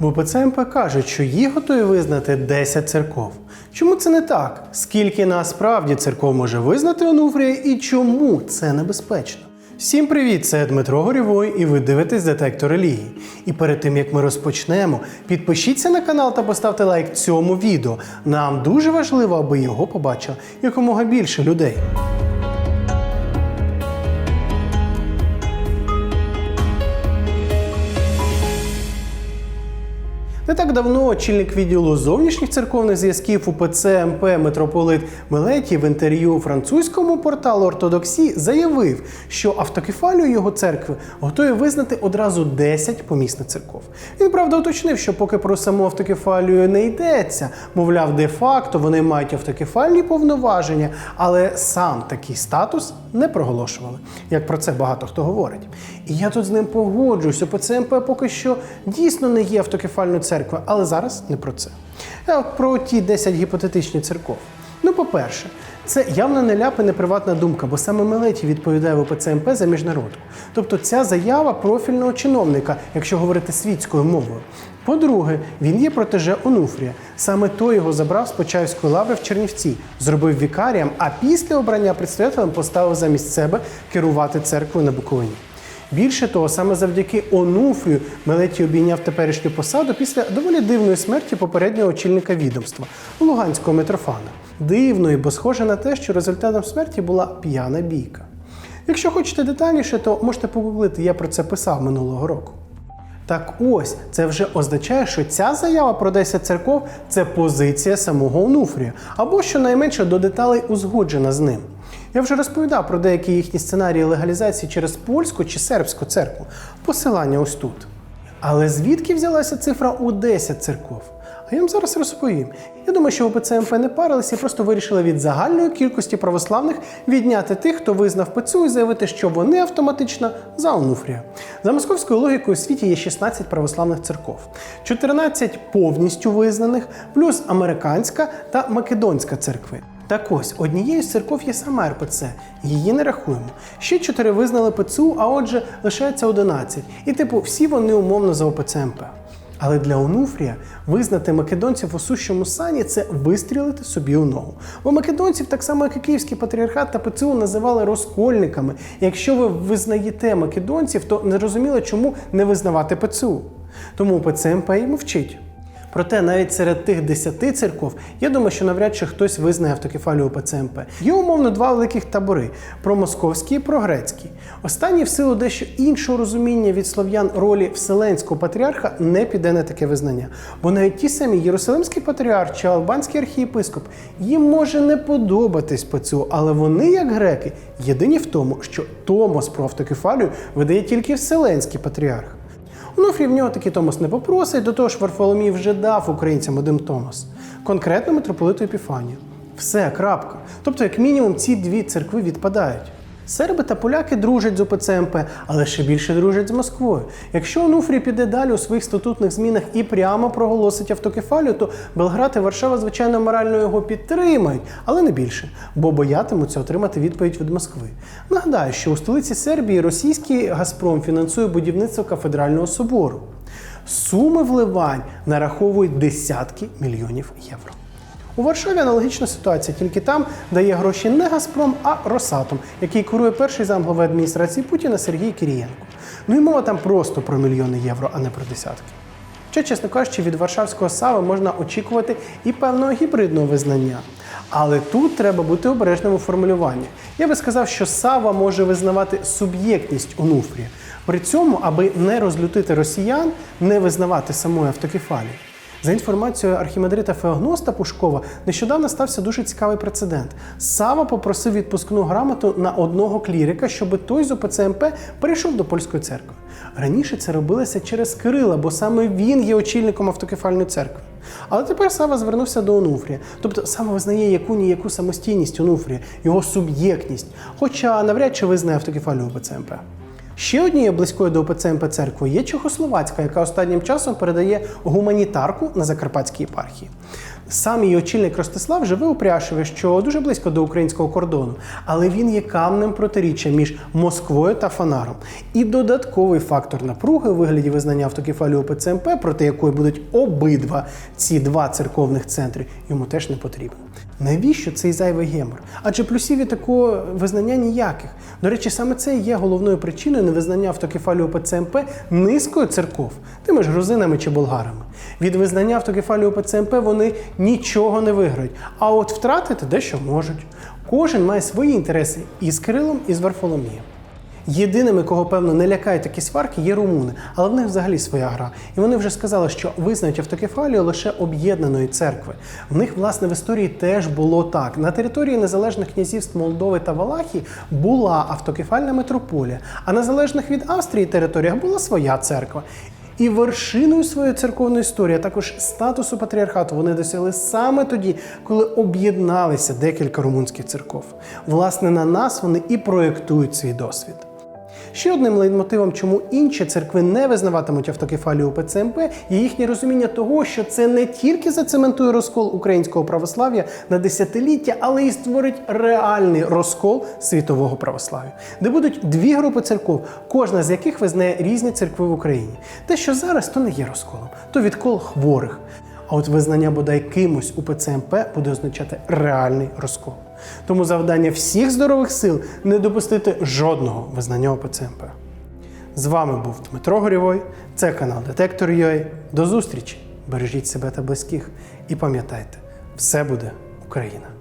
В МП кажуть, що їх готові визнати 10 церков. Чому це не так? Скільки насправді церков може визнати Онуфрія і чому це небезпечно? Всім привіт! Це Дмитро Горєвой і ви дивитесь детектор релігії. І перед тим як ми розпочнемо, підпишіться на канал та поставте лайк цьому відео. Нам дуже важливо, аби його побачило якомога більше людей. Не так давно очільник відділу зовнішніх церковних зв'язків УПЦ МП митрополит Мелетій в інтерв'ю французькому порталу Ортодоксі заявив, що автокефалію його церкви готові визнати одразу 10 помісних церков. Він правда уточнив, що поки про саму автокефалію не йдеться, мовляв, де-факто вони мають автокефальні повноваження, але сам такий статус не проголошували, як про це багато хто говорить. І я тут з ним погоджуюся. УПЦ МП поки що дійсно не є автокефальною церквою, але зараз не про це. А про ті 10 гіпотетичних церков. Ну, по-перше, це явно не ляп і не приватна думка, бо саме Мелеті відповідає в ОПЦ МП за міжнародку. Тобто ця заява профільного чиновника, якщо говорити світською мовою. По-друге, він є протеже Онуфрія. Саме той його забрав з Почаївської лаври в Чернівці, зробив вікарієм, а після обрання предстоятелем поставив замість себе керувати церквою на Буковині. Більше того, саме завдяки Онуфрію Мелеті обійняв теперішню посаду після доволі дивної смерті попереднього очільника відомства Луганського Митрофана. Дивної, бо схоже на те, що результатом смерті була п'яна бійка. Якщо хочете детальніше, то можете погуглити, я про це писав минулого року. Так ось це вже означає, що ця заява про 10 церков це позиція самого Онуфрія, або щонайменше до деталей узгоджена з ним. Я вже розповідав про деякі їхні сценарії легалізації через польську чи сербську церкву. Посилання ось тут. Але звідки взялася цифра у 10 церков? А я вам зараз розповім. Я думаю, що ОПЦ МП не парилися просто вирішили від загальної кількості православних відняти тих, хто визнав ПЦУ і заявити, що вони автоматично за Онуфрія. За московською логікою у світі є 16 православних церков, 14 повністю визнаних, плюс американська та македонська церкви. Так ось, однією з церков є сама РПЦ, її не рахуємо. Ще чотири визнали ПЦУ, а отже, лишається 11. І типу, всі вони умовно за ОПЦ МП. Але для Онуфрія визнати македонців у сущому сані це вистрілити собі у ногу. Бо македонців, так само як і Київський патріархат та ПЦУ, називали розкольниками. Якщо ви визнаєте македонців, то не розуміло, чому не визнавати ПЦУ. Тому ПЦМП і мовчить. Проте навіть серед тих десяти церков, я думаю, що навряд чи хтось визнає автокефалію ПЦМП. Є умовно два великих табори: промосковський і прогрецький. Останній в силу дещо іншого розуміння від слов'ян ролі вселенського патріарха не піде на таке визнання. Бо навіть ті самі Єрусалимський патріарх чи Албанський архієпископ їм може не подобатись ПЦУ, але вони, як греки, єдині в тому, що Томос про автокефалію видає тільки вселенський патріарх. Онуфрій в нього такий Томас не попросить, до того ж Варфоломій вже дав українцям один Томас, конкретно митрополиту Епіфанію. Все, крапка. Тобто, як мінімум, ці дві церкви відпадають. Серби та поляки дружать з ОПЦ МП, але ще більше дружать з Москвою. Якщо Онуфрій піде далі у своїх статутних змінах і прямо проголосить автокефалію, то Белград і Варшава, звичайно, морально його підтримають, але не більше, бо боятимуться отримати відповідь від Москви. Нагадаю, що у столиці Сербії російський Газпром фінансує будівництво кафедрального собору. Суми вливань нараховують десятки мільйонів євро. У Варшаві аналогічна ситуація, тільки там дає гроші не Газпром, а Росатом, який курує перший замглави адміністрації Путіна Сергій Кирієнко. Ну і мова там просто про мільйони євро, а не про десятки. Ще, чесно кажучи, від Варшавського САВа можна очікувати і певного гібридного визнання. Але тут треба бути обережним у формулюванні. Я би сказав, що Сава може визнавати суб'єктність Онуфрія. При цьому, аби не розлютити росіян, не визнавати самої автокефалії. За інформацією архімандрита Феогноста Пушкова, нещодавно стався дуже цікавий прецедент. Сава попросив відпускну грамоту на одного клірика, щоб той з ОПЦМП перейшов до польської церкви. Раніше це робилося через Кирила, бо саме він є очільником автокефальної церкви. Але тепер Сава звернувся до Онуфрія. Тобто Сава визнає яку ніяку самостійність Онуфрія, його суб'єктність, хоча навряд чи визнає автокефалію ОПЦМП. Ще однією близькою до ОПЦ МП церквою є Чехословацька, яка останнім часом передає гуманітарку на Закарпатській єпархії. Сам її очільник Ростислав живе у Пряшеві, що дуже близько до українського кордону, але він є камнем протиріччя між Москвою та Фанаром. І додатковий фактор напруги у вигляді визнання автокефалію ОПЦ МП, проти якої будуть обидва ці два церковних центри, йому теж не потрібен. Навіщо цей зайвий гемор? Адже плюсів від такого визнання ніяких. До речі, саме це є головною причиною невизнання автокефалію ОПЦ МП низкою церков, тими ж грузинами чи болгарами. Від визнання автокефалію ОПЦ МП вони нічого не виграють, а от втратити дещо можуть. Кожен має свої інтереси і з Кирилом, і з Варфоломієм. Єдиними, кого певно не лякають такі сварки, є румуни, але в них взагалі своя гра. І вони вже сказали, що визнають автокефалію лише об'єднаної церкви. В них, власне, в історії теж було так. На території незалежних князівств Молдови та Валахії була автокефальна митрополія, а на залежних від Австрії територіях була своя церква. І вершиною своєї церковної історії, а також статусу патріархату вони досягли саме тоді, коли об'єдналися декілька румунських церков. Власне, на нас вони і проєктують свій досвід. Ще одним лейтмотивом, чому інші церкви не визнаватимуть автокефалію УПЦ МП, є їхнє розуміння того, що це не тільки зацементує розкол українського православ'я на десятиліття, але й створить реальний розкол світового православ'я, де будуть дві групи церков, кожна з яких визнає різні церкви в Україні. Те, що зараз, то не є розколом, то відкол хворих. А от визнання бодай кимось у ПЦМП буде означати реальний розкол. Тому завдання всіх здорових сил не допустити жодного визнання ОПЦМП. З вами був Дмитро Горєвой, це канал Детектор UA. До зустрічі! Бережіть себе та близьких і пам'ятайте, все буде Україна!